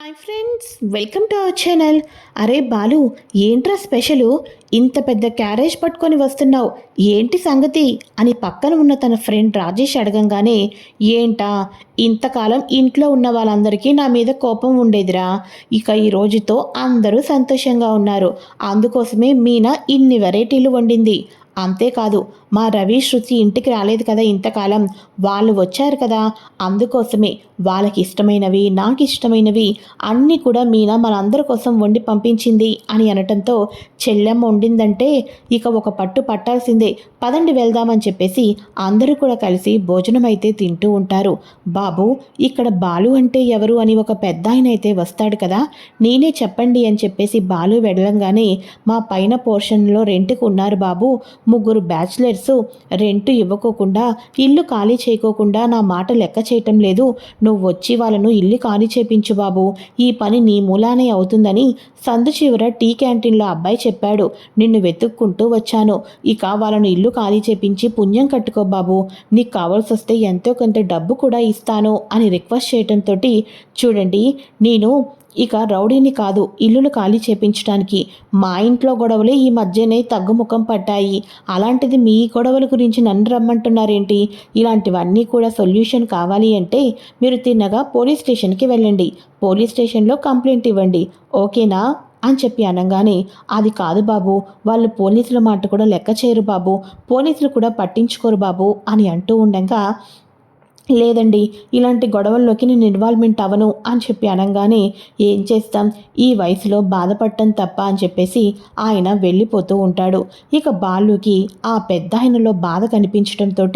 Hi friends welcome to our channel అరే బాలు ఏంట్రా special ఇంత పెద్ద క్యారేజ్ పట్టుకొని వస్తున్నావు. ఏంటి సంగతి? అని పక్కన ఉన్న తన ఫ్రెండ్ రాజేష్ అడగంగానే ఏంటా? ఇంతకాలం ఇంట్లో ఉన్న వాళ్ళందరికీ నా మీద కోపం ఉండేదిరా. ఇక ఈ రోజుతో అందరూ సంతోషంగా ఉన్నారు. అందుకోసమే మీనా ఇన్ని వెరైటీలు వండింది. అంతేకాదు మా రవి శృతి ఇంటికి రాలేదు కదా ఇంతకాలం. వాళ్ళు వచ్చారు కదా. అందుకోసమే వాళ్ళకి ఇష్టమైనవి నాకు ఇష్టమైనవి అన్నీ కూడా మీనా మనందరి కోసం వండి పంపించింది అని అనటంతో చెల్లెమ్మ వండిందంటే ఇక ఒక పట్టు పట్టాల్సిందే. పదండి వెళ్దామని చెప్పేసి అందరూ కూడా కలిసి భోజనం అయితే తింటూ ఉంటారు. బాబు ఇక్కడ బాలు అంటే ఎవరు అని ఒక పెద్ద ఆయన అయితే వస్తాడు కదా. నేనే చెప్పండి అని చెప్పేసి బాలు వెళ్ళంగానే మా పైన పోర్షన్లో రెంట్కి ఉన్నారు బాబు. ముగ్గురు బ్యాచిలర్స్ రెంట్ ఇవ్వకోకుండా ఇల్లు ఖాళీ చేయకోకుండా నా మాట లెక్క చేయటం లేదు. నువ్వు వచ్చి వాళ్ళను ఇల్లు ఖాళీ చేపించు బాబు. ఈ పని నీ మూలానే అవుతుందని సందు చివర టీ క్యాంటీన్లో అబ్బాయి చెప్పాడు. నిన్ను వెతుక్కుంటూ వచ్చాను. ఇక వాళ్ళను ఇల్లు ఖాళీ చేపించి పుణ్యం కట్టుకో బాబు. నీకు కావాల్సి వస్తే ఎంతో కొంత డబ్బు కూడా ఇస్తాను అని రిక్వెస్ట్ చేయటంతో చూడండి నేను ఇక రౌడీని కాదు ఇల్లులు ఖాళీ చేపించడానికి మా ఇంట్లో గొడవలే ఈ మధ్యనే తగ్గుముఖం పట్టాయి అలాంటిది మీ గొడవల గురించి నన్ను రమ్మంటున్నారేంటి? ఇలాంటివన్నీ కూడా సొల్యూషన్ కావాలి అంటే మీరు తిన్నగా పోలీస్ స్టేషన్కి వెళ్ళండి. పోలీస్ స్టేషన్లో కంప్లైంట్ ఇవ్వండి. ఓకేనా? అని చెప్పి అనగానే అది కాదు బాబు వాళ్ళు పోలీసుల మాట కూడా లెక్క చేయరు బాబు. పోలీసులు కూడా పట్టించుకోరు బాబు అని అంటూ ఉండగా లేదండి ఇలాంటి గొడవల్లోకి నేను ఇన్వాల్వ్మెంట్ అవను అని చెప్పి అనగానే ఏం చేస్తాం? ఈ వయసులో బాధపడటం తప్ప అని చెప్పేసి ఆయన వెళ్ళిపోతూ ఉంటాడు. ఇక బాలుకి ఆ పెద్ద ఆయనలో బాధ కనిపించడంతో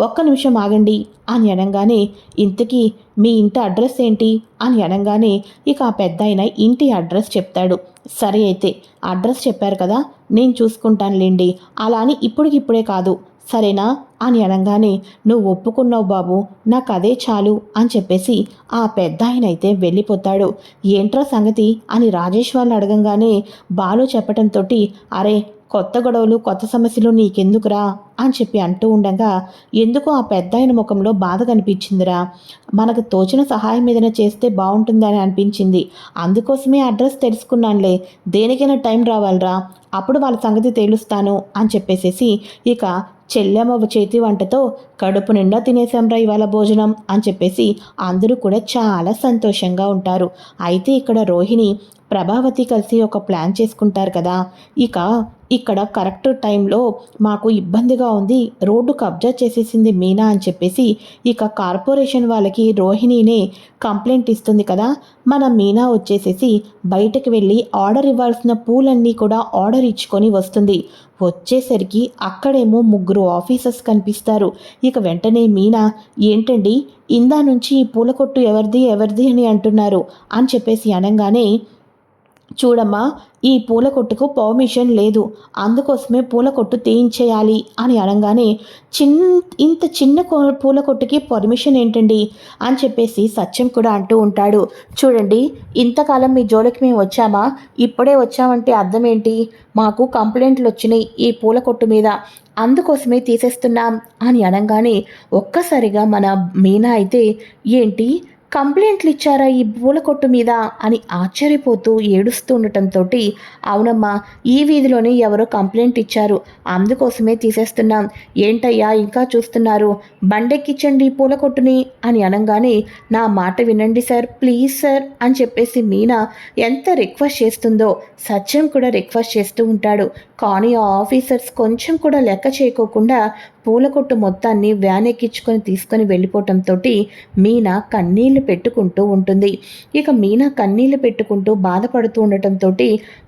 ఒక్క నిమిషం ఆగండి అని అనగానే ఇంతకీ మీ ఇంటి అడ్రస్ ఏంటి? అని అనగానే ఇక ఆ పెద్ద ఆయన ఇంటి అడ్రస్ చెప్తాడు. సరే అయితే అడ్రస్ చెప్పారు కదా నేను చూసుకుంటానులేండి. అలా అని ఇప్పటికిప్పుడే కాదు. సరేనా? అని అనగానే నువ్వు ఒప్పుకున్నావు బాబు నాకు అదే చాలు అని చెప్పేసి ఆ పెద్ద ఆయన అయితే వెళ్ళిపోతాడు. ఏంట్రా సంగతి? అని రాజేష్ వాళ్ళు అడగంగానే బాలు చెప్పటంతో అరే కొత్త గొడవలు కొత్త సమస్యలు నీకెందుకురా? అని చెప్పి అంటూ ఉండగా ఎందుకు ఆ పెద్ద ఆయన ముఖంలో బాధ కనిపించిందిరా. మనకు తోచిన సహాయం ఏదైనా చేస్తే బాగుంటుందని అనిపించింది. అందుకోసమే అడ్రస్ తెలుసుకున్నానులే. దేనికైనా టైం రావాలిరా. అప్పుడు వాళ్ళ సంగతి తేలుస్తాను అని చెప్పేసేసి ఇక చెల్లెమ్మ చేతి వంటతో కడుపు నిండా తినేసాంరా ఇవాళ భోజనం అని చెప్పేసి అందరూ కూడా చాలా సంతోషంగా ఉంటారు. అయితే ఇక్కడ రోహిణి ప్రభావతి కలిసి ఒక ప్లాన్ చేసుకుంటారు కదా. ఇక ఇక్కడ కరెక్ట్ టైంలో మాకు ఇబ్బందిగా ఉంది. రోడ్డు కబ్జా చేసేసింది మీనా అని చెప్పేసి ఇక కార్పొరేషన్ వాళ్ళకి రోహిణినే కంప్లైంట్ ఇస్తుంది కదా. మన మీనా వచ్చేసేసి బయటకు వెళ్ళి ఆర్డర్ ఇవ్వాల్సిన పూలన్నీ కూడా ఆర్డర్ ఇచ్చుకొని వస్తుంది. వచ్చేసరికి అక్కడేమో ముగ్గురు ఆఫీసర్స్ కనిపిస్తారు. ఇక వెంటనే మీనా ఏంటండి? ఇందా నుంచి ఈ పూల కొట్టు ఎవరిది ఎవరిది అని అంటున్నారు. అని చెప్పేసి అనగానే చూడమ్మా ఈ పూల కొట్టుకు పర్మిషన్ లేదు. అందుకోసమే పూల కొట్టు తీయించేయాలి అని అనగానే చిన్ ఇంత చిన్న పూల కొట్టుకి పర్మిషన్ ఏంటండి? అని చెప్పేసి సత్యం కూడా అంటూ ఉంటాడు. చూడండి ఇంతకాలం మీ జోలికి మేము వచ్చామా? ఇప్పుడే వచ్చామంటే అర్థం ఏంటి మాకు కంప్లైంట్లు వచ్చినాయి ఈ పూల కొట్టు మీద. అందుకోసమే తీసేస్తున్నాం. అని అనగానే ఒక్కసారిగా మన మీనా అయితే ఏంటి? కంప్లైంట్లు ఇచ్చారా ఈ పూల కొట్టు మీద అని ఆశ్చర్యపోతూ ఏడుస్తూ ఉండటంతో అవునమ్మా ఈ వీధిలోనే ఎవరో కంప్లైంట్ ఇచ్చారు అందుకోసమే తీసేస్తున్నాం. ఏంటయ్యా ఇంకా చూస్తున్నారు? బండెక్కించండి ఈ పూల కొట్టుని అని అనగానే నా మాట వినండి సార్ ప్లీజ్ సార్ అని చెప్పేసి మీనా ఎంత రిక్వెస్ట్ చేస్తుందో సత్యం కూడా రిక్వెస్ట్ చేస్తూ ఉంటాడు. కానీ ఆ ఆఫీసర్స్ కొంచెం కూడా లెక్క చేయకోకుండా పూల కొట్టు మొత్తాన్ని వ్యాన్ ఎక్కించుకొని తీసుకొని వెళ్ళిపోవటంతో మీనా కన్నీళ్ళు పెట్టుకుంటూ ఉంటుంది. ఇక మీనా కన్నీళ్ళు పెట్టుకుంటూ బాధపడుతూ ఉండటంతో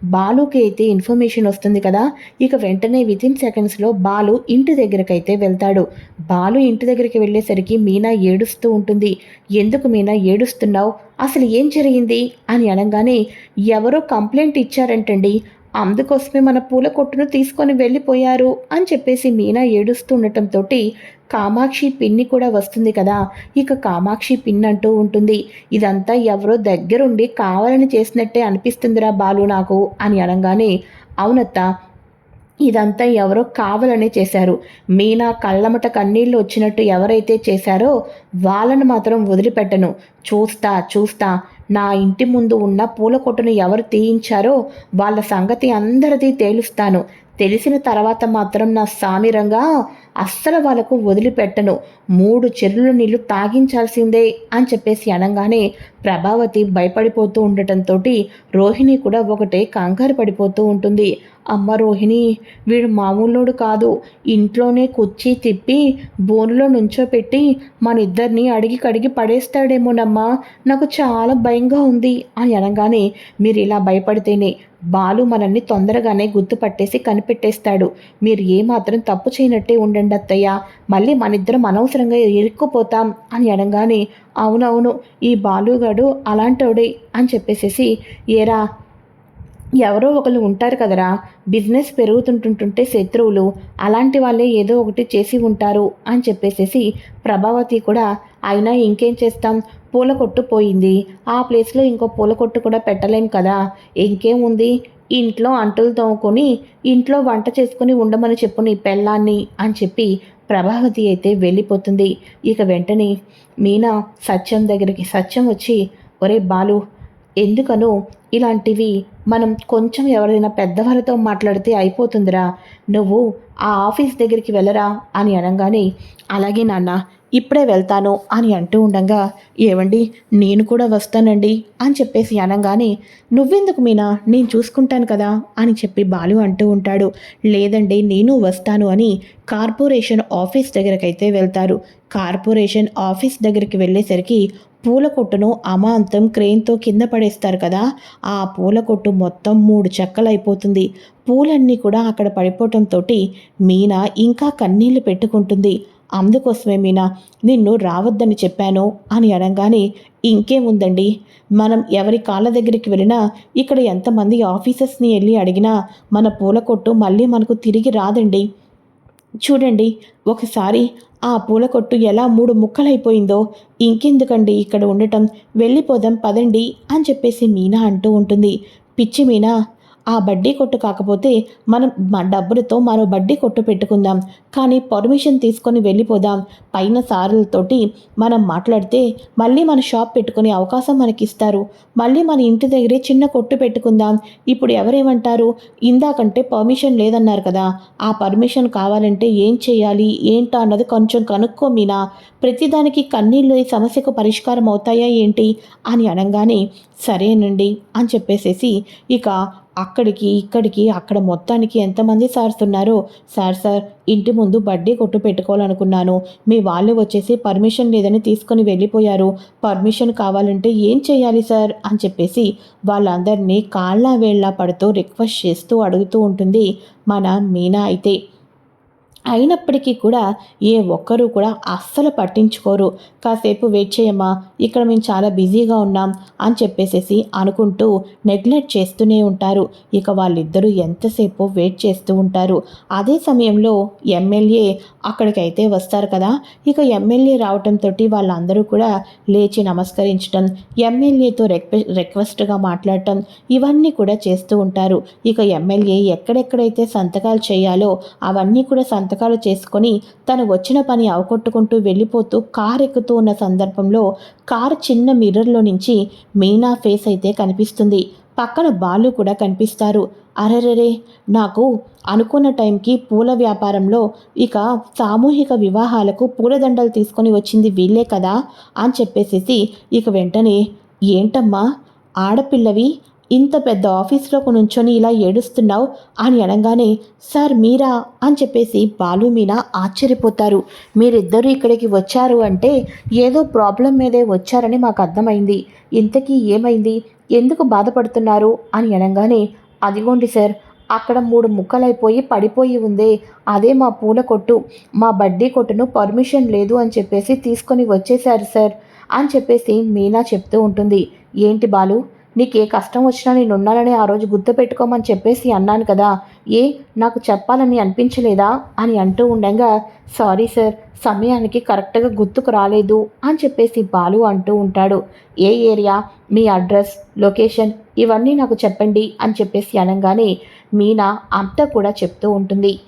బాలుకి అయితే ఇన్ఫర్మేషన్ వస్తుంది కదా. ఇక వెంటనే వితిన్ సెకండ్స్లో బాలు ఇంటి దగ్గరకైతే వెళ్తాడు. బాలు ఇంటి దగ్గరికి వెళ్ళేసరికి మీనా ఏడుస్తూ ఉంటుంది. ఎందుకు మీనా ఏడుస్తున్నావు? అసలు ఏం జరిగింది? అని అనగానే ఎవరో కంప్లైంట్ ఇచ్చారంటండి. అందుకోసమే మన పూల కొట్టును తీసుకొని వెళ్ళిపోయారు అని చెప్పేసి మీనా ఏడుస్తూ ఉండటంతో కామాక్షి పిన్ని కూడా వస్తుంది కదా. ఇక కామాక్షి పిన్ అంటూ ఉంటుంది ఇదంతా ఎవరో దగ్గరుండి కావాలని చేసినట్టే అనిపిస్తుందిరా బాలు నాకు అని అనగానే అవునత్త ఇదంతా ఎవరో కావాలనే చేశారు. మీనా కళ్ళమట కన్నీళ్ళు వచ్చినట్టు ఎవరైతే చేశారో వాళ్ళను మాత్రం వదిలిపెట్టను. చూస్తా చూస్తా. నా ఇంటి ముందు ఉన్న పూల కొట్టును ఎవరు తీయించారో వాళ్ళ సంగతి అందరిది తేలుస్తాను. తెలిసిన తర్వాత మాత్రం నా సామిరంగా అస్సలు వాళ్ళకు వదిలిపెట్టను. మూడు చెరువుల నీళ్ళు తాగించాల్సిందే అని చెప్పేసి అనగానే ప్రభావతి భయపడిపోతూ ఉండటంతో రోహిణి కూడా ఒకటే కంగారు పడిపోతూ ఉంటుంది. అమ్మ రోహిణి వీడు మామూలోడు కాదు. ఇంట్లోనే కుర్చీ తిప్పి బోనులో నుంచోపెట్టి మన ఇద్దరిని అడిగి కడిగి పడేస్తాడేమోనమ్మా. నాకు చాలా భయంగా ఉంది అని అనగానే మీరు ఇలా భయపడితేనే బాలు మనల్ని తొందరగానే గుర్తుపట్టేసి కనిపెట్టేస్తాడు. మీరు ఏమాత్రం తప్పు చేయనట్టే ఉండండి. అత్తయ్య మళ్ళీ మనిద్దరం అనవసరంగా ఇరుక్కుపోతాం అని అనగానే అవునవును ఈ బాలుగాడు అలాంటోడే అని చెప్పేసేసి ఏరా ఎవరో ఒకరు ఉంటారు కదరా బిజినెస్ పెరుగుతుంటుంటుంటే శత్రువులు అలాంటి వాళ్ళే ఏదో ఒకటి చేసి ఉంటారు అని చెప్పేసేసి ప్రభావతి కూడా అయినా ఇంకేం చేస్తాం పూల కొట్టు పోయింది ఆ ప్లేస్లో ఇంకో పూల కొట్టు కూడా పెట్టలేం కదా ఇంకేముంది? ఇంట్లో అంటలు తోముకొని ఇంట్లో వంట చేసుకుని ఉండమని చెప్పు నీ పెళ్ళాన్ని అని చెప్పి ప్రభావతి అయితే వెళ్ళిపోతుంది. ఇక వెంటనే మీనా సత్యం దగ్గరికి సత్యం వచ్చి ఒరే బాలు ఎందుకనో? ఇలాంటివి మనం కొంచెం ఎవరైనా పెద్దవారితో మాట్లాడితే అయిపోతుందిరా. నువ్వు ఆ ఆఫీస్ దగ్గరికి వెళ్ళరా? అని అనగానే అలాగే నాన్న ఇప్పుడే వెళ్తాను అని అంటూ ఉండగా ఏవండి నేను కూడా వస్తానండి అని చెప్పేసి అనగానే నువ్వెందుకు మీనా? నేను చూసుకుంటాను కదా అని చెప్పి బాలు అంటూ ఉంటాడు. లేదండి నేను వస్తాను అని కార్పొరేషన్ ఆఫీస్ దగ్గరకైతే వెళ్తారు. కార్పొరేషన్ ఆఫీస్ దగ్గరికి వెళ్ళేసరికి పూల కొట్టును అమాంతం క్రెయిన్తో కింద పడేస్తారు కదా ఆ పూల కొట్టు మొత్తం మూడు చెక్కలైపోతుంది. పూలన్నీ కూడా అక్కడ పడిపోవటంతో మీనా ఇంకా కన్నీళ్ళు పెట్టుకుంటుంది. అందుకోసమే మీనా నిన్ను రావద్దని చెప్పాను అని అనగానే ఇంకేముందండి? మనం ఎవరి కాళ్ళ దగ్గరికి వెళ్ళినా ఇక్కడ ఎంతమంది ఆఫీసర్స్ని వెళ్ళి అడిగినా మన పూల కొట్టు మళ్ళీ మనకు తిరిగి రాదండి. చూడండి ఒకసారి ఆ పూల కొట్టు ఎలా మూడు ముక్కలైపోయిందో ఇంకెందుకండి ఇక్కడ ఉండటం? వెళ్ళిపోదాం పదండి అని చెప్పేసి మీనా అంటూ ఉంటుంది. పిచ్చి మీనా ఆ బడ్డీ కొట్టు కాకపోతే మనం మా డబ్బులతో మరో బడ్డీ కొట్టు పెట్టుకుందాం. కానీ పర్మిషన్ తీసుకొని వెళ్ళిపోదాం. పైన సారులతోటి మనం మాట్లాడితే మళ్ళీ మన షాప్ పెట్టుకునే అవకాశం మనకిస్తారు. మళ్ళీ మన ఇంటి దగ్గరే చిన్న కొట్టు పెట్టుకుందాం. ఇప్పుడు ఎవరేమంటారు? ఇందాకంటే పర్మిషన్ లేదన్నారు కదా. ఆ పర్మిషన్ కావాలంటే ఏం చేయాలి? ఏంటా అన్నది కొంచెం కనుక్కో మీనా. ప్రతిదానికి కన్నీళ్ళు ఈ సమస్యకు పరిష్కారం అవుతాయా ఏంటి? అని అనగానే సరేనండి అని చెప్పేసేసి ఇక అక్కడికి ఇక్కడికి అక్కడ మొత్తానికి ఎంతమంది సార్స్ ఉన్నారో సార్ సార్ ఇంటి ముందు బడ్డీ కొట్టు పెట్టుకోవాలనుకున్నాను. మీ వాళ్ళు వచ్చేసి పర్మిషన్ లేదని తీసుకొని వెళ్ళిపోయారు. పర్మిషన్ కావాలంటే ఏం చేయాలి సార్? అని చెప్పేసి వాళ్ళందరినీ కాళ్ళ వేళ్ళ పడుతూ రిక్వెస్ట్ చేస్తూ అడుగుతూ ఉంటుంది. మన మీనా అయితే అయినప్పటికీ కూడా ఏ ఒక్కరూ కూడా అస్సలు పట్టించుకోరు. కాసేపు వెయిట్ చేయమ్మా ఇక్కడ మేము చాలా బిజీగా ఉన్నాం అని చెప్పేసేసి అనుకుంటూ నెగ్లెక్ట్ చేస్తూనే ఉంటారు. ఇక వాళ్ళిద్దరూ ఎంతసేపు వెయిట్ చేస్తూ ఉంటారు. అదే సమయంలో ఎమ్మెల్యే అక్కడికైతే వస్తారు కదా. ఇక ఎమ్మెల్యే రావటంతో వాళ్ళందరూ కూడా లేచి నమస్కరించడం ఎమ్మెల్యేతో రిక్వె రిక్వెస్ట్గా మాట్లాడటం ఇవన్నీ కూడా చేస్తూ ఉంటారు. ఇక ఎమ్మెల్యే ఎక్కడెక్కడైతే సంతకాలు చేయాలో అవన్నీ కూడా సంతకాలు చేసుకొని తను వచ్చిన పని అవకొట్టుకుంటూ వెళ్ళిపోతూ కార్ ఎక్కుతూ ఉన్న సందర్భంలో కార్ చిన్న మిర్రర్లో నుంచి మీనా ఫేస్ అయితే కనిపిస్తుంది. పక్కన బాలు కూడా కనిపిస్తారు. అరెరెరే! నాకు అనుకున్న టైంకి పూల వ్యాపారంలో ఇక సామూహిక వివాహాలకు పూలదండలు తీసుకొని వచ్చింది వీళ్ళే కదా అని చెప్పేసేసి ఇక వెంటనే ఏంటమ్మా? ఆడపిల్లవి? ఇంత పెద్ద ఆఫీస్లో నుంచొని ఇలా ఏడుస్తున్నావు? అని అనగానే సార్ మీరా? అని చెప్పేసి బాలు మీనా ఆశ్చర్యపోతారు. మీరిద్దరూ ఇక్కడికి వచ్చారు అంటే ఏదో ప్రాబ్లం మీదే వచ్చారని మాకు అర్థమైంది. ఇంతకీ ఏమైంది? ఎందుకు బాధపడుతున్నారు? అని అనగానే అదిగోండి సార్ అక్కడ మూడు ముక్కలైపోయి పడిపోయి ఉందే. అదే మా పూల కొట్టు. మా బడ్డీ కొట్టును పర్మిషన్ లేదు అని చెప్పేసి తీసుకొని వచ్చేశారు సార్. అని చెప్పేసి మీనా చెప్తూ ఉంటుంది. ఏంటి బాలు? నీకు ఏ కష్టం వచ్చినా నేను ఉన్నానని ఆ రోజు గుర్తు పెట్టుకోమని చెప్పేసి అన్నాను కదా. ఏ నాకు చెప్పాలని అనిపించలేదా? అని అంటూ ఉండగా సారీ సార్ సమయానికి కరెక్ట్గా గుర్తుకు రాలేదు అని చెప్పేసి బాలు అంటూ ఉంటాడు. ఏ ఏరియా? మీ అడ్రస్? లొకేషన్? ఇవన్నీ నాకు చెప్పండి అని చెప్పేసి అనగానే మీనా? అంతా కూడా చెప్తూ ఉంటుంది.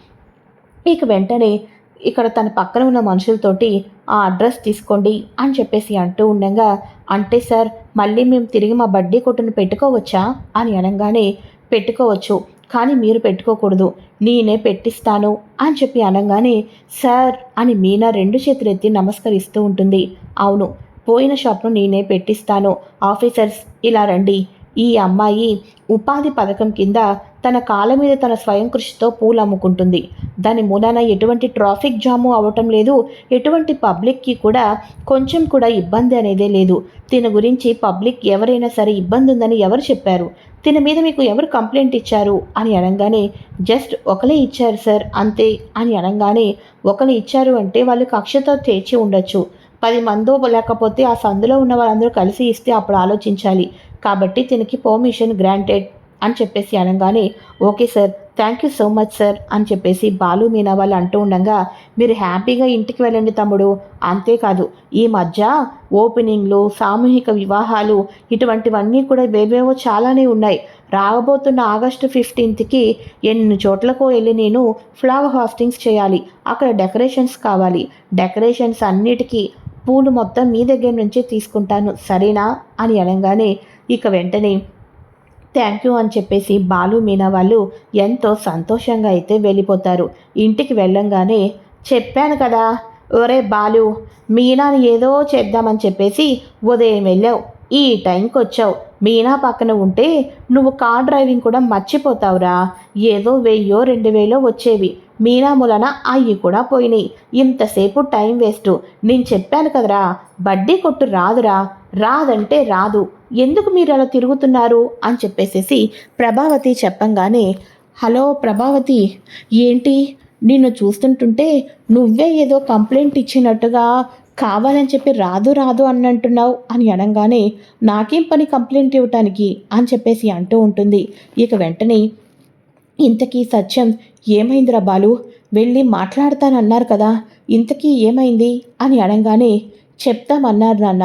ఇక వెంటనే ఇక్కడ తన పక్కన ఉన్న మనుషులతోటి ఆ అడ్రస్ తీసుకోండి అని చెప్పేసి అంటూ ఉండగా అంటే సార్ మళ్ళీ మేము తిరిగి మా బడ్డీ కొట్టును పెట్టుకోవచ్చా? అని అనగానే పెట్టుకోవచ్చు కానీ మీరు పెట్టుకోకూడదు నేనే పెట్టిస్తాను అని చెప్పి అనగానే సార్ అని మీనా రెండు చేతులు ఎత్తి నమస్కరిస్తూ ఉంటుంది. అవును పోయిన షాప్ను నేనే పెట్టిస్తాను. ఆఫీసర్స్ ఇలా రండి ఈ అమ్మాయి ఉపాధి పథకం కింద తన కాళ్ళ మీద తన స్వయం కృషితో పూలు అమ్ముకుంటుంది. దాని మూలాన ఎటువంటి ట్రాఫిక్ జాము అవ్వటం లేదు. ఎటువంటి పబ్లిక్కి కూడా కొంచెం కూడా ఇబ్బంది అనేదే లేదు. దీని గురించి పబ్లిక్ ఎవరైనా సరే ఇబ్బంది ఉందని ఎవరు చెప్పారు? దీని మీద మీకు ఎవరు కంప్లైంట్ ఇచ్చారు? అని అనగానే జస్ట్ ఒకలే ఇచ్చారు సార్ అంతే అని అనగానే ఒకరు ఇచ్చారు అంటే వాళ్ళు కక్షతో తెచ్చి ఉండొచ్చు. పది మందో లేకపోతే ఆ సందులో ఉన్న వాళ్ళందరూ కలిసి ఇస్తే అప్పుడు ఆలోచించాలి. కాబట్టి దీనికి పర్మిషన్ గ్రాంటెడ్ అని చెప్పేసి అనగానే okay sir thank you so much sir అని చెప్పేసి బాలు మీనా వాళ్ళు అంటూ ఉండగా మీరు హ్యాపీగా ఇంటికి వెళ్ళండి తమ్ముడు. అంతేకాదు ఈ మధ్య ఓపెనింగ్లు సామూహిక వివాహాలు ఇటువంటివన్నీ కూడా వేవేవో చాలానే ఉన్నాయి. రాబోతున్న ఆగస్టు ఫిఫ్టీన్త్కి ఎన్ని చోట్లకు వెళ్ళి నేను ఫ్లవర్ హాస్టింగ్స్ చేయాలి. అక్కడ డెకరేషన్స్ కావాలి. డెకరేషన్స్ అన్నిటికీ పూలు మొత్తం మీ దగ్గర నుంచే తీసుకుంటాను. సరేనా? అని అనగానే ఇక వెంటనే థ్యాంక్ యూ అని చెప్పేసి బాలు మీనా వాళ్ళు ఎంతో సంతోషంగా అయితే వెళ్ళిపోతారు. ఇంటికి వెళ్ళంగానే చెప్పాను కదా ఒరే బాలు మీనాని ఏదో చేద్దామని చెప్పేసి ఉదయం వెళ్ళావు. ఈ టైంకి వచ్చావు. మీనా పక్కన ఉంటే నువ్వు కార్ డ్రైవింగ్ కూడా మర్చిపోతావురా. ఏదో వెయ్యో రెండు వేలో వచ్చేవి. మీనా మూలన అయ్యి కూడా పోయినాయి. ఇంతసేపు టైం వేస్ట్. నేను చెప్పాను కదరా బడ్డీ కొట్టు రాదురా. రాదంటే రాదు. ఎందుకు మీరు అలా తిరుగుతున్నారు? అని చెప్పేసేసి ప్రభావతి చెప్పంగానే హలో ప్రభావతి ఏంటి? నిన్ను చూస్తుంటుంటే నువ్వే ఏదో కంప్లైంట్ ఇచ్చినట్టుగా కావాలని చెప్పి రాదు రాదు అన్నంటున్నావు అని అనగానే నాకేం పని కంప్లైంట్ ఇవ్వటానికి? అని చెప్పేసి అంటూ ఉంటుంది. ఇక వెంటనే ఇంతకీ సత్యం ఏమైందిరా బాలు? వెళ్ళి మాట్లాడతానన్నారు కదా ఇంతకీ ఏమైంది? అని అనగానే చెప్తామన్నారు నాన్న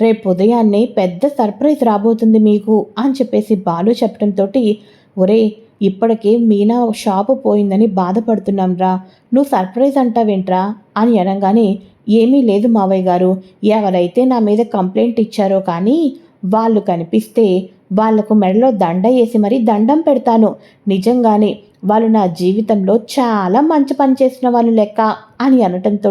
రేపు ఉదయాన్నే పెద్ద సర్ప్రైజ్ రాబోతుంది మీకు అని చెప్పేసి బాలు చెప్పడంతో ఒరే ఇప్పటికే మీనా షాపు పోయిందని బాధపడుతున్నాం రా. నువ్వు సర్ప్రైజ్ అంటావేంట్రా? అని అనగానే ఏమీ లేదు మావయ్య గారు. ఎవరైతే నా మీద కంప్లైంట్ ఇచ్చారో కానీ వాళ్ళు కనిపిస్తే వాళ్ళకు మెడలో దండ వేసి మరీ దండం పెడతాను. నిజంగానే వాళ్ళు నా జీవితంలో చాలా మంచి పని చేసిన వాళ్ళు లెక్క అని అనటంతో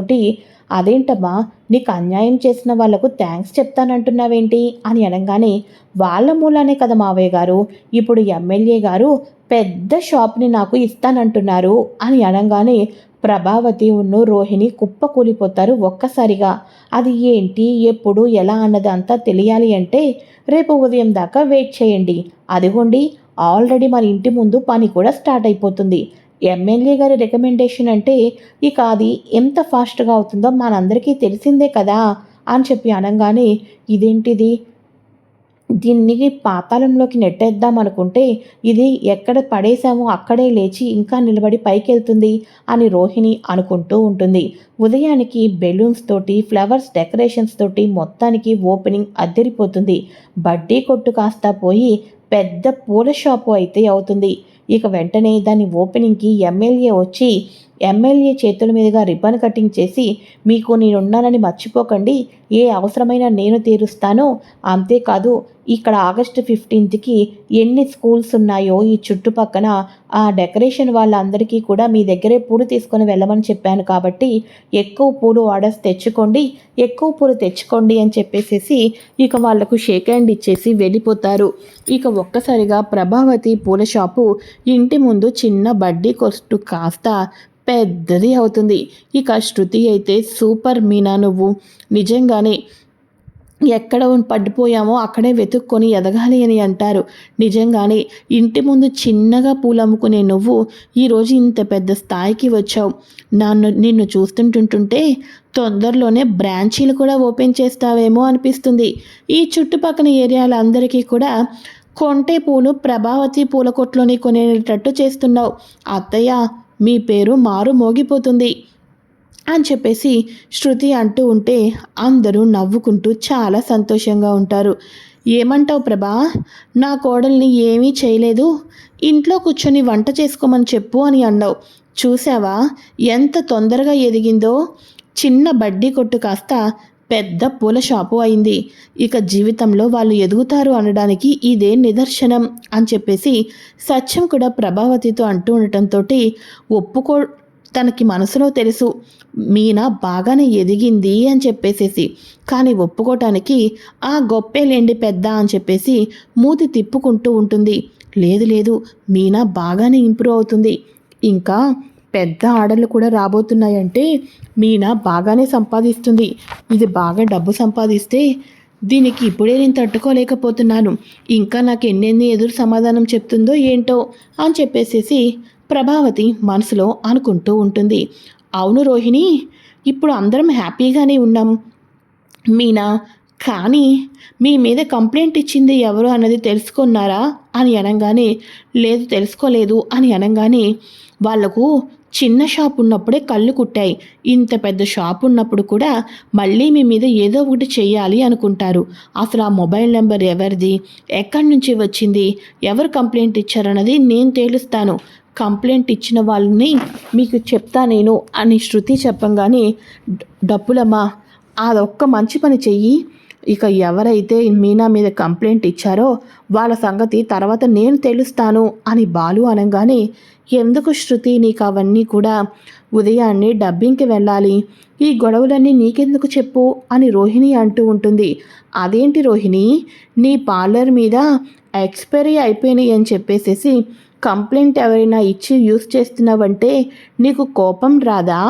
అదేంటమ్మా నీకు అన్యాయం చేసిన వాళ్ళకు థ్యాంక్స్ చెప్తానంటున్నావేంటి? అని అనగానే వాళ్ళ మూలానే కదా మావయ్య గారు ఇప్పుడు ఎమ్మెల్యే గారు పెద్ద షాప్ని నాకు ఇస్తానంటున్నారు అని అనగానే ప్రభావతి ఉన్ను రోహిణి కుప్ప కూలిపోతారు ఒక్కసారిగా. అది ఏంటి ఎప్పుడు ఎలా అన్నది అంతా తెలియాలి అంటే రేపు ఉదయం దాకా వెయిట్ చేయండి. అదిగోండి ఆల్రెడీ మన ఇంటి ముందు పని కూడా స్టార్ట్ అయిపోతుంది. ఎమ్మెల్యే గారి రికమెండేషన్ అంటే ఇక అది ఎంత ఫాస్ట్గా అవుతుందో మనందరికీ తెలిసిందే కదా అని చెప్పి అనగానే ఇదేంటిది? దీన్ని పాతాళంలోకి నెట్టేద్దాం అనుకుంటే ఇది ఎక్కడ పడేశామో అక్కడే లేచి ఇంకా నిలబడి పైకి వెళ్తుంది అని రోహిణి అనుకుంటూ ఉంటుంది. ఉదయానికి బెలూన్స్ తోటి ఫ్లవర్స్ డెకరేషన్స్ తోటి మొత్తానికి ఓపెనింగ్ అద్దరిపోతుంది. బడ్డీ కొట్టు కాస్త పోయి పెద్ద పూల షాపు అయితే అవుతుంది. ఇక వెంటనే దాని ఓపెనింగ్కి ఎమ్మెల్యే వచ్చి ఎమ్మెల్యే చేతుల మీదుగా రిబ్బన్ కటింగ్ చేసి మీకు నేనున్నానని మర్చిపోకండి. ఏ అవసరమైన నేను తీరుస్తానో. అంతేకాదు ఇక్కడ ఆగస్టు ఫిఫ్టీన్త్కి ఎన్ని స్కూల్స్ ఉన్నాయో ఈ చుట్టుపక్కన ఆ డెకరేషన్ వాళ్ళందరికీ కూడా మీ దగ్గరే పూలు తీసుకొని వెళ్ళమని చెప్పాను కాబట్టి ఎక్కువ పూలు ఆర్డర్స్ తెచ్చుకోండి. ఎక్కువ పూలు తెచ్చుకోండి అని చెప్పేసేసి ఇక వాళ్ళకు షేక్ హ్యాండ్ ఇచ్చేసి వెళ్ళిపోతారు. ఇక ఒక్కసారిగా ప్రభావతి పూల షాపు ఇంటి ముందు చిన్న బడ్డీ కొట్టు కాస్త పెద్దది అవుతుంది. ఇక శృతి అయితే సూపర్ మీనా నువ్వు. నిజంగానే ఎక్కడ పడిపోయామో అక్కడే వెతుక్కొని ఎదగాలి అని అంటారు. నిజంగానే ఇంటి ముందు చిన్నగా పూలు అమ్ముకునే నువ్వు ఈరోజు ఇంత పెద్ద స్థాయికి వచ్చావు. నన్ను నిన్ను చూస్తుంటుంటుంటే తొందరలోనే బ్రాంచీలు కూడా ఓపెన్ చేస్తావేమో అనిపిస్తుంది. ఈ చుట్టుపక్కల ఏరియాలందరికీ కూడా కొంటే పూలు ప్రభావతి పూల కొట్లోనే కొనేటట్టు చేస్తున్నావు. అత్తయ్య మీ పేరు మారు మోగిపోతుంది అని చెప్పేసి శృతి అంటూ ఉంటే అందరూ నవ్వుకుంటూ చాలా సంతోషంగా ఉంటారు. ఏమంటావు ప్రభా? నా కోడల్ని ఏమీ చేయలేదు. ఇంట్లో కూర్చొని వంట చేసుకోమని చెప్పు అని అన్నావు. చూసావా ఎంత తొందరగా ఎదిగిందో. చిన్న బడ్డీ కొట్టు కాస్త పెద్ద పూల షాపు అయింది. ఇక జీవితంలో వాళ్ళు ఎదుగుతారు అనడానికి ఇదే నిదర్శనం అని చెప్పేసి సత్యం కూడా ప్రభావతితో అంటూ ఉండటంతో ఒప్పుకో తనకి మనసులో తెలుసు మీనా బాగానే ఎదిగింది అని చెప్పేసేసి. కానీ ఒప్పుకోటానికి ఆ గొప్పేలేండి పెద్ద అని చెప్పేసి మూతి తిప్పుకుంటూ ఉంటుంది. లేదు లేదు మీనా బాగానే ఇంప్రూవ్ అవుతుంది. ఇంకా పెద్ద ఆర్డర్లు కూడా రాబోతున్నాయంటే మీనా బాగానే సంపాదిస్తుంది. ఇది బాగా డబ్బు సంపాదిస్తే దీనికి ఇప్పుడే నేను తట్టుకోలేకపోతున్నాను. ఇంకా నాకు ఎన్నెన్ని ఎదురు సమాధానం చెప్తుందో ఏంటో అని చెప్పేసేసి ప్రభావతి మనసులో అనుకుంటూ ఉంటుంది. అవును రోహిణి ఇప్పుడు అందరం హ్యాపీగానే ఉన్నాం. మీనా కానీ మీ మీద కంప్లైంట్ ఇచ్చింది ఎవరు అన్నది తెలుసుకున్నారా అని అనగానే లేదు తెలుసుకోలేదు అని అనగానే వాళ్ళకు చిన్న షాప్ ఉన్నప్పుడే కళ్ళు కుట్టాయి. ఇంత పెద్ద షాప్ ఉన్నప్పుడు కూడా మళ్ళీ మీ మీద ఏదో ఒకటి చెయ్యాలి అనుకుంటారు. అసలు ఆ మొబైల్ నెంబర్ ఎవరిది? ఎక్కడి నుంచి వచ్చింది? ఎవరు కంప్లైంట్ ఇచ్చారన్నది నేను తేలుస్తాను. కంప్లైంట్ ఇచ్చిన వాళ్ళని మీకు చెప్తా నేను అని శృతి చెప్పంగానే డబ్బులమ్మా అదొక్క మంచి పని చెయ్యి. ఇక ఎవరైతే మీనా మీద కంప్లైంట్ ఇచ్చారో వాళ్ళ సంగతి తర్వాత నేను తెలుస్తాను అని బాలు అనగానే ఎందుకు శృతి నీకు అవన్నీ కూడా ఉదయాన్నే డబ్బింగ్కి వెళ్ళాలి. ఈ గొడవలన్నీ నీకెందుకు చెప్పు అని రోహిణి అంటూ ఉంటుంది. అదేంటి రోహిణి? నీ పార్లర్ మీద ఎక్స్పైరీ అయిపోయినాయి అని చెప్పేసేసి కంప్లైంట్ ఎవరైనా ఇచ్చి యూస్ చేస్తున్నావంటే నీకు కోపం రాదా?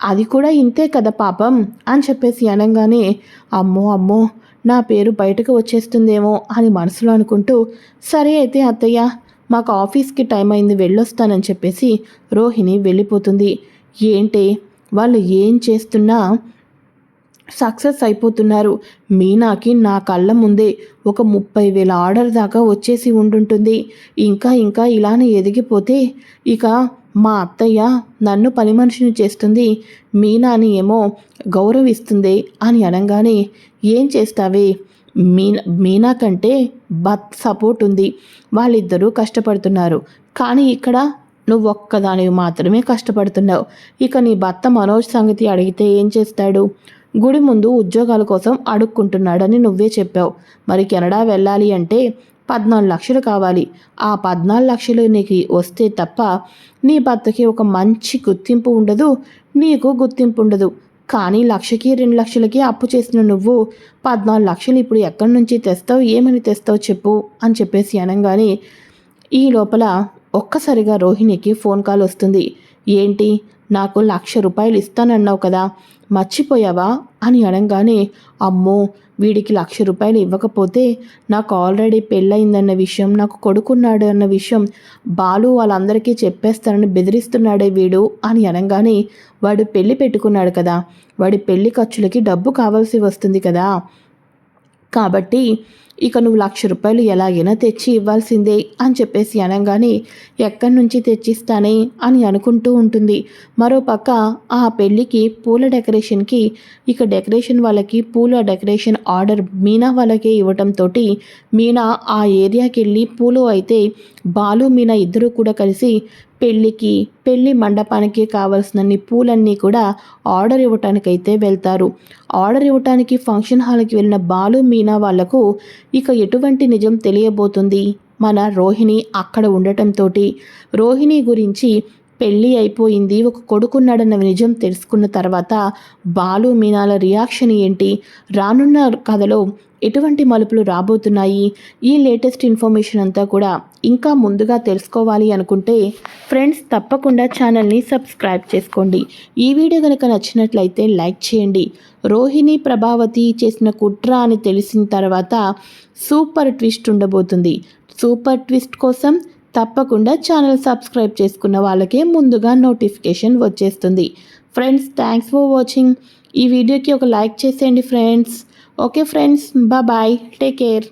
అది కూడా ఇంతే కదా పాపం అని చెప్పేసి అనగానే అమ్మో అమ్మో నా పేరు బయటకు వచ్చేస్తుందేమో అని మనసులో అనుకుంటూ సరే అయితే అత్తయ్య మాకు ఆఫీస్కి టైం అయింది వెళ్ళొస్తానని చెప్పేసి రోహిణి వెళ్ళిపోతుంది. ఏంటి? వాళ్ళు ఏం చేస్తున్నా సక్సెస్ అయిపోతున్నారు. మీనాకి నా కళ్ళ ముందే ఒక ముప్పై వేల ఆర్డర్ దాకా వచ్చేసి ఉండుంటుంది. ఇంకా ఇంకా ఇలానే ఎదిగిపోతే ఇక మా అత్తయ్య నన్ను పని మనిషిని చేస్తుంది. మీనాని ఏమో గౌరవిస్తుంది అని అనగానే ఏం చేస్తావే? మీనా మీనా కంటే బత్ సపోర్ట్ ఉంది. వాళ్ళిద్దరూ కష్టపడుతున్నారు. కానీ ఇక్కడ నువ్వు ఒక్కదానివి మాత్రమే కష్టపడుతున్నావు. ఇక నీ భర్త మనోజ్ సంగతి అడిగితే ఏం చేస్తాడు? గుడి ముందు ఉద్యోగాల కోసం అడుక్కుంటున్నాడని నువ్వే చెప్పావు. మరి కెనడా వెళ్ళాలి అంటే పద్నాలుగు లక్షలు కావాలి. ఆ పద్నాలుగు లక్షలు నీకు వస్తే తప్ప నీ భర్తకి ఒక మంచి గుర్తింపు ఉండదు. నీకు గుర్తింపు ఉండదు. కానీ లక్షకి రెండు లక్షలకి అప్పు చేసిన నువ్వు పద్నాలుగు లక్షలు ఇప్పుడు ఎక్కడి నుంచి తెస్తావు ఏమని తెస్తావు చెప్పు అని చెప్పేసి అనగానే ఈ లోపల ఒక్కసారిగా రోహిణికి ఫోన్ కాల్ వస్తుంది. ఏంటి? నాకు లక్ష రూపాయలు ఇస్తానన్నావు కదా మర్చిపోయావా? అని అనగానే అమ్మో వీడికి లక్ష రూపాయలు ఇవ్వకపోతే నాకు ఆల్రెడీ పెళ్ళయిందన్న విషయం నాకు కొడుకున్నాడు అన్న విషయం బాలు వాళ్ళందరికీ చెప్పేస్తానని బెదిరిస్తున్నాడే వీడు అని అనగానే వాడు పెళ్ళి పెట్టుకున్నాడు కదా. వాడి పెళ్ళి ఖర్చులకి డబ్బు కావాల్సి వస్తుంది కదా. కాబట్టి ఇక నువ్వు లక్ష రూపాయలు ఎలాగైనా తెచ్చి ఇవ్వాల్సిందే అని చెప్పేసి అనగానే ఎక్కడి నుంచి తెచ్చిస్తానే అని అనుకుంటూ ఉంటుంది. మరోపక్క ఆ పెళ్ళికి పూల డెకరేషన్కి ఇక డెకరేషన్ వాళ్ళకి పూల డెకరేషన్ ఆర్డర్ మీనా వాళ్ళకే ఇవ్వటంతో మీనా ఆ ఏరియాకి వెళ్ళి పూలు అయితే బాలు మీనా ఇద్దరు కూడా కలిసి పెళ్ళికి పెళ్ళి మండపానికి కావలసినన్ని పూలన్నీ కూడా ఆర్డర్ ఇవ్వటానికైతే వెళ్తారు. ఆర్డర్ ఇవ్వటానికి ఫంక్షన్ హాల్కి వెళ్ళిన బాలు మీనా వాళ్ళకు ఇక ఎటువంటి నిజం తెలియబోతుంది? మన రోహిణి అక్కడ ఉండటంతో రోహిణి గురించి పెళ్ళి అయిపోయింది ఒక కొడుకున్నాడన్న నిజం తెలుసుకున్న తర్వాత బాలు మీనాల రియాక్షన్ ఏంటి? రానున్న కథలో ఎటువంటి మలుపులు రాబోతున్నాయి? ఈ లేటెస్ట్ ఇన్ఫర్మేషన్ అంతా కూడా ఇంకా ముందుగా తెలుసుకోవాలి అనుకుంటే ఫ్రెండ్స్ తప్పకుండా ఛానల్ని సబ్స్క్రైబ్ చేసుకోండి. ఈ వీడియో కనుక నచ్చినట్లయితే లైక్ చేయండి. రోహిణి ప్రభావతి చేసిన కుట్ర అని తెలిసిన తర్వాత సూపర్ ట్విస్ట్ ఉండబోతుంది. సూపర్ ట్విస్ట్ కోసం తప్పకుండా ఛానల్ సబ్స్క్రైబ్ చేసుకున్న వాళ్ళకే ముందుగా నోటిఫికేషన్ వచ్చేస్తుంది. ఫ్రెండ్స్ థ్యాంక్స్ ఫర్ వాచింగ్ ఈ వీడియోకి ఒక లైక్ చేసేయండి friends. Okay friends bye take care